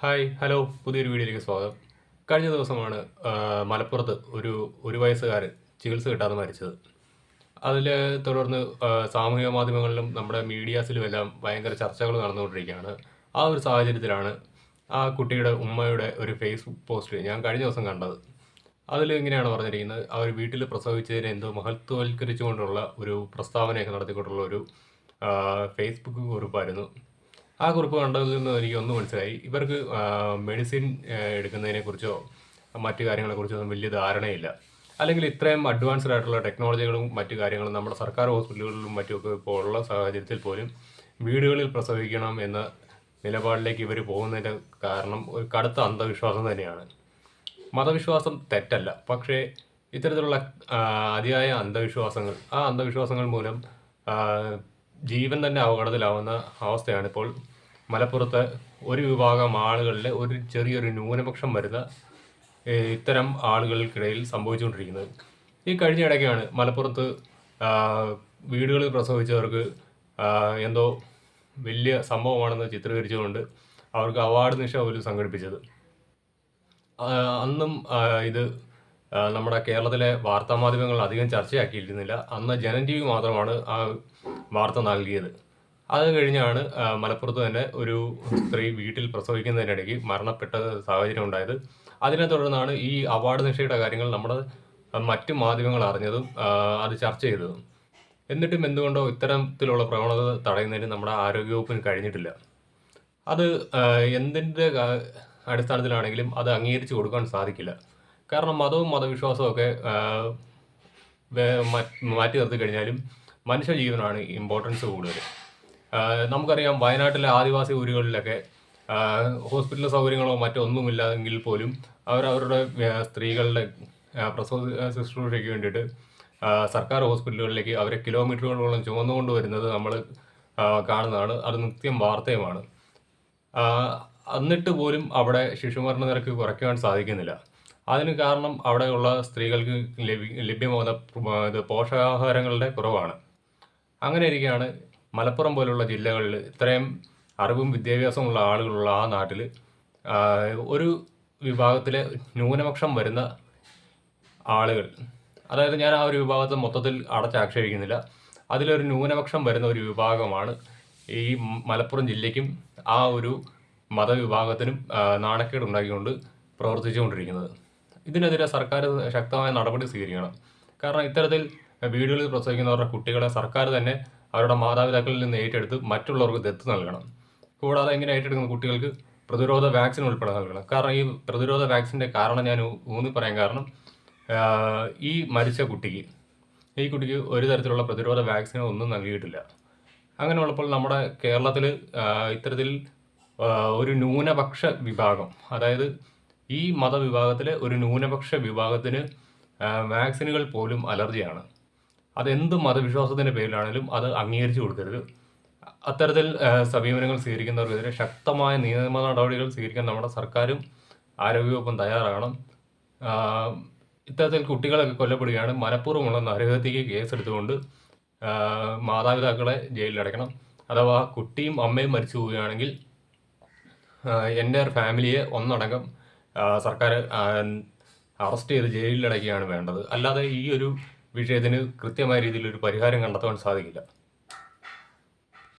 Hi hello പുതിയൊരു വീഡിയോയിലേക്ക് സ്വാഗതം. കഴിഞ്ഞ ദിവസമാണ് മലപ്പുറത്ത് ഒരു ഒരു വയസ്സുകാരൻ ചികിത്സ കിട്ടാതെ മരിച്ചത്. അതിൽ തുടർന്ന് സാമൂഹിക മാധ്യമങ്ങളിലും നമ്മുടെ മീഡിയാസിലും എല്ലാം ഭയങ്കര ചർച്ചകൾ നടന്നുകൊണ്ടിരിക്കുകയാണ്. ആ ഒരു സാഹചര്യത്തിലാണ് ആ കുട്ടിയുടെ ഉമ്മയുടെ ഒരു ഫേസ്ബുക്ക് പോസ്റ്റ് ഞാൻ കഴിഞ്ഞ ദിവസം കണ്ടത്. അതിൽ ഇങ്ങനെയാണ് പറഞ്ഞിരിക്കുന്നത് അവർ വീട്ടിൽ പ്രസവിച്ചതിനെ എന്തോ മഹത്വവൽക്കരിച്ചുകൊണ്ടുള്ള ഒരു പ്രസ്താവനയൊക്കെ നടത്തിക്കൊണ്ടുള്ള ഒരു ഫേസ്ബുക്ക് കുറിപ്പായിരുന്നു. ആ കുറിപ്പ് കണ്ടതിൽ നിന്ന് എനിക്ക് ഒന്ന് മനസ്സിലായി. ഇവർക്ക് മെഡിസിൻ എടുക്കുന്നതിനെ എടുക്കുന്നതിനെക്കുറിച്ചോ മറ്റു കാര്യങ്ങളെക്കുറിച്ചോ ഒന്നും വലിയ ധാരണയില്ല. അല്ലെങ്കിൽ ഇത്രയും അഡ്വാൻസ്ഡ് ആയിട്ടുള്ള ടെക്നോളജികളും മറ്റു കാര്യങ്ങളും നമ്മുടെ സർക്കാർ ഹോസ്പിറ്റലുകളിലും മറ്റുമൊക്കെ ഇപ്പോൾ ഉള്ള സാഹചര്യത്തിൽ പോലും വീടുകളിൽ പ്രസവിക്കണം എന്ന നിലപാടിലേക്ക് ഇവർ പോകുന്നതിന്റെ കാരണം ഒരു കടുത്ത അന്ധവിശ്വാസം തന്നെയാണ്. മതവിശ്വാസം തെറ്റല്ല. പക്ഷേ ഇത്തരത്തിലുള്ള അതിയായ അന്ധവിശ്വാസങ്ങൾ ആ അന്ധവിശ്വാസങ്ങൾ മൂലം ജീവൻ തന്നെ അപകടത്തിലാവുന്ന അവസ്ഥയാണ് ഇപ്പോൾ മലപ്പുറത്തെ ഒരു വിഭാഗം ആളുകളിലെ ഒരു ചെറിയൊരു ന്യൂനപക്ഷം വരുന്ന ഇത്തരം ആളുകൾക്കിടയിൽ സംഭവിച്ചുകൊണ്ടിരിക്കുന്നത്. ഈ കഴിഞ്ഞ ഇടയ്ക്കാണ് മലപ്പുറത്ത് വീടുകളിൽ പ്രസവിച്ചവർക്ക് എന്തോ വലിയ സംഭവമാണെന്ന് ചിത്രീകരിച്ചുകൊണ്ട് അവർക്ക് അവാർഡ് നിഷ പോലും സംഘടിപ്പിച്ചത്. അന്നും ഇത് നമ്മുടെ കേരളത്തിലെ വാർത്താ മാധ്യമങ്ങൾ അധികം ചർച്ചയാക്കിയിരുന്നില്ല. അന്ന് ജനം ടി വി മാത്രമാണ് ആ വാർത്ത നൽകിയത്. അത് കഴിഞ്ഞാണ് മലപ്പുറത്ത് തന്നെ ഒരു സ്ത്രീ വീട്ടിൽ പ്രസവിക്കുന്നതിനിടയ്ക്ക് മരണപ്പെട്ട സാഹചര്യം ഉണ്ടായത്. അതിനെ തുടർന്നാണ് ഈ അവാർഡ് നിഷയുടെ കാര്യങ്ങൾ നമ്മുടെ മറ്റ് മാധ്യമങ്ങൾ അറിഞ്ഞതും അത് ചർച്ച ചെയ്തതും. എന്നിട്ടും എന്തുകൊണ്ടോ ഇത്തരത്തിലുള്ള പ്രവണത തടയുന്നതിന് നമ്മുടെ ആരോഗ്യവകുപ്പിന് കഴിഞ്ഞിട്ടില്ല. അത് എന്തിന്റെ അടിസ്ഥാനത്തിലാണെങ്കിലും അത് അംഗീകരിച്ചു കൊടുക്കാൻ സാധിക്കില്ല. കാരണം മതവും മതവിശ്വാസവും ഒക്കെ മാറ്റി നിർത്തി കഴിഞ്ഞാലും മനുഷ്യ ജീവനാണ് ഇമ്പോർട്ടൻസ് കൂടുതൽ നമുക്കറിയാം വയനാട്ടിലെ ആദിവാസി ഊരുകളിലൊക്കെ ഹോസ്പിറ്റൽ സൗകര്യങ്ങളോ മറ്റോ ഒന്നുമില്ലെങ്കിൽ പോലും അവരവരുടെ അവരുടെ സ്ത്രീകളുടെ പ്രസവ ശുശ്രൂഷയ്ക്ക് വേണ്ടിയിട്ട് സർക്കാർ ഹോസ്പിറ്റലുകളിലേക്ക് അവരെ കിലോമീറ്ററുകളോളം ചുമന്നുകൊണ്ട് വരുന്നത് നമ്മൾ കാണുന്നതാണ്. അത് നിത്യം വാർത്തയുമാണ്. എന്നിട്ട് പോലും അവിടെ ശിശുമരണ നിരക്ക് കുറയ്ക്കുവാൻ സാധിക്കുന്നില്ല. അതിന് കാരണം അവിടെയുള്ള സ്ത്രീകൾക്ക് ലഭി ലഭ്യമാകുന്ന ഇത് പോഷകാഹാരങ്ങളുടെ കുറവാണ്. അങ്ങനെ ഇരിക്കുകയാണ് മലപ്പുറം പോലുള്ള ജില്ലകളിൽ ഇത്രയും അറിവും വിദ്യാഭ്യാസമുള്ള ആളുകളുള്ള ആ നാട്ടിൽ ഒരു വിഭാഗത്തിലെ ന്യൂനപക്ഷം വരുന്ന ആളുകൾ. അതായത് ഞാൻ ആ ഒരു വിഭാഗത്തെ മൊത്തത്തിൽ അടച്ചാക്ഷേപിക്കുന്നില്ല. അതിലൊരു ന്യൂനപക്ഷം വരുന്ന ഒരു വിഭാഗമാണ് ഈ മലപ്പുറം ജില്ലയ്ക്കും ആ ഒരു മതവിഭാഗത്തിനും നാണക്കേട് ഉണ്ടാക്കിക്കൊണ്ട് പ്രവർത്തിച്ചുകൊണ്ടിരിക്കുന്നത്. ഇതിനെതിരെ സർക്കാർ ശക്തമായ നടപടി സ്വീകരിക്കണം. കാരണം ഇത്തരത്തിൽ വീടുകളിൽ പ്രസവിക്കുന്നവരുടെ കുട്ടികളെ സർക്കാർ തന്നെ അവരുടെ മാതാപിതാക്കളിൽ നിന്ന് ഏറ്റെടുത്ത് മറ്റുള്ളവർക്ക് ദത്ത് നൽകണം. കൂടാതെ ഇങ്ങനെ ഏറ്റെടുക്കുന്ന? കുട്ടികൾക്ക് പ്രതിരോധ വാക്സിൻ ഉൾപ്പെടെ നൽകണം. കാരണം ഈ പ്രതിരോധ വാക്സിന്റെ കാരണം ഞാൻ ഊന്നി പറയാൻ കാരണം ഈ മരിച്ച കുട്ടിക്ക് ഈ കുട്ടിക്ക് ഒരു തരത്തിലുള്ള പ്രതിരോധ വാക്സിനോ ഒന്നും നൽകിയിട്ടില്ല. അങ്ങനെ ഉള്ളപ്പോൾ നമ്മുടെ കേരളത്തിൽ ഇത്തരത്തിൽ ഒരു ന്യൂനപക്ഷ വിഭാഗം അതായത് ഈ മതവിഭാഗത്തിലെ ഒരു ന്യൂനപക്ഷ വിഭാഗത്തിന് വാക്സിനുകൾ പോലും അലർജിയാണ്. അതെന്ത് മതവിശ്വാസത്തിന്റെ പേരിലാണെങ്കിലും അത് അംഗീകരിച്ചു കൊടുക്കരുത്. അത്തരത്തിൽ സമീപനങ്ങൾ സ്വീകരിക്കുന്നവർക്കെതിരെ ശക്തമായ നിയമ നടപടികൾ സ്വീകരിക്കാൻ നമ്മുടെ സർക്കാരും ആരോഗ്യവകുപ്പും തയ്യാറാകണം. ഇത്തരത്തിൽ കുട്ടികളൊക്കെ കൊല്ലപ്പെടുകയാണ്. മനഃപൂർവമുള്ള നരഹത്യക്ക് കേസെടുത്തുകൊണ്ട് മാതാപിതാക്കളെ ജയിലിലടയ്ക്കണം അഥവാ കുട്ടിയും അമ്മയും മരിച്ചു പോവുകയാണെങ്കിൽ എന്റെ ഫാമിലിയെ ഒന്നടങ്കം സർക്കാർ അറസ്റ്റ് ചെയ്ത് ജയിലിലടയ്ക്കുകയാണ് വേണ്ടത്. അല്ലാതെ ഈ ഒരു വിഷയത്തിന് കൃത്യമായ രീതിയിൽ ഒരു പരിഹാരം കണ്ടെത്താൻ സാധിക്കില്ല.